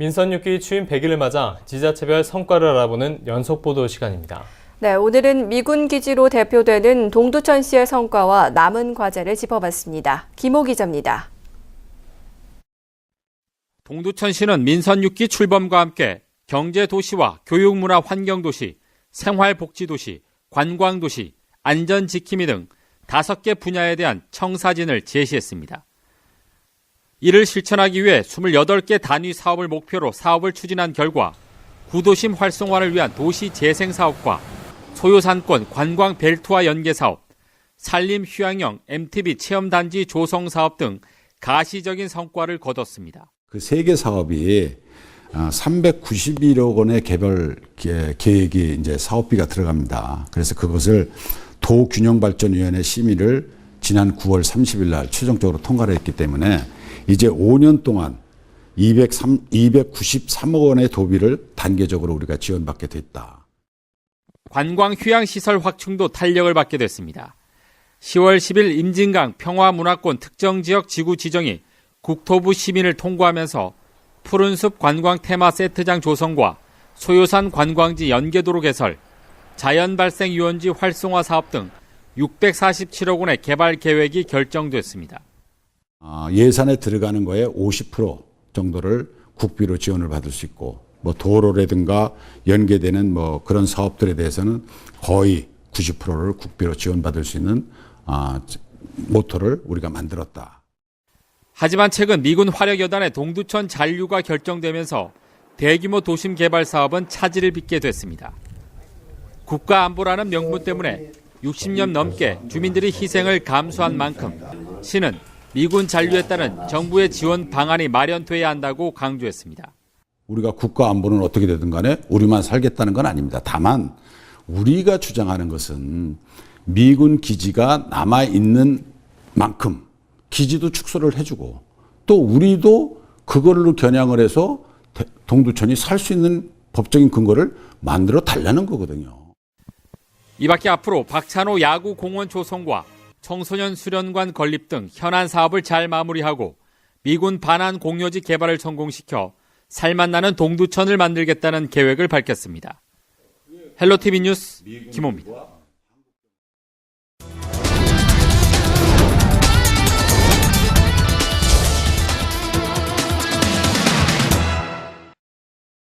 민선 6기 취임 100일을 맞아 지자체별 성과를 알아보는 연속 보도 시간입니다. 네, 오늘은 미군 기지로 대표되는 동두천시의 성과와 남은 과제를 짚어봤습니다. 김호 기자입니다. 동두천시는 민선 6기 출범과 함께 경제 도시와 교육 문화 환경 도시, 생활 복지 도시, 관광 도시, 안전 지킴이 등 다섯 개 분야에 대한 청사진을 제시했습니다. 이를 실천하기 위해 28개 단위 사업을 목표로 사업을 추진한 결과 구도심 활성화를 위한 도시 재생 사업과 소요산권 관광 벨트와 연계 사업, 산림 휴양형 MTB 체험 단지 조성 사업 등 가시적인 성과를 거뒀습니다. 그 세 개 사업이 391억 원의 개별 계- 계획이 이제 사업비가 들어갑니다. 그래서 그것을 도균형발전위원회 심의를 지난 9월 30일 날 최종적으로 통과를 했기 때문에 이제 5년 동안 203, 293억 원의 도비를 단계적으로 우리가 지원받게 됐다. 관광 휴양 시설 확충도 탄력을 받게 됐습니다. 10월 10일 임진강 평화문화권 특정 지역 지구 지정이 국토부 심의를 통과하면서 푸른숲 관광 테마 세트장 조성과 소요산 관광지 연계도로 개설, 자연 발생 유원지 활성화 사업 등 647억 원의 개발 계획이 결정됐습니다. 아, 예산에 들어가는 거에 50% 정도를 국비로 지원을 받을 수 있고 뭐 도로라든가 연계되는 뭐 그런 사업들에 대해서는 거의 90%를 국비로 지원받을 수 있는 아, 모토를 우리가 만들었다. 하지만 최근 미군 화력여단의 동두천 잔류가 결정되면서 대규모 도심 개발 사업은 차질을 빚게 됐습니다. 국가 안보라는 명분 때문에 60년 넘게 주민들이 희생을 감수한 만큼 시는 미군 잔류에 따른 정부의 지원 방안이 마련돼야 한다고 강조했습니다. 우리가 국가 안보는 어떻게 되든 간에 우리만 살겠다는 건 아닙니다. 다만 우리가 주장하는 것은 미군 기지가 남아 있는 만큼 기지도 축소를 해주고 또 우리도 그걸로 겨냥을 해서 대- 동두천이 살 수 있는 법적인 근거를 만들어 달라는 거거든요. 이 밖에 앞으로 박찬호 야구 공원 조성과 청소년 수련관 건립 등 현안 사업을 잘 마무리하고 미군 반환 공여지 개발을 성공시켜 살맛나는 동두천을 만들겠다는 계획을 밝혔습니다. 헬로티비 뉴스 김호입니다.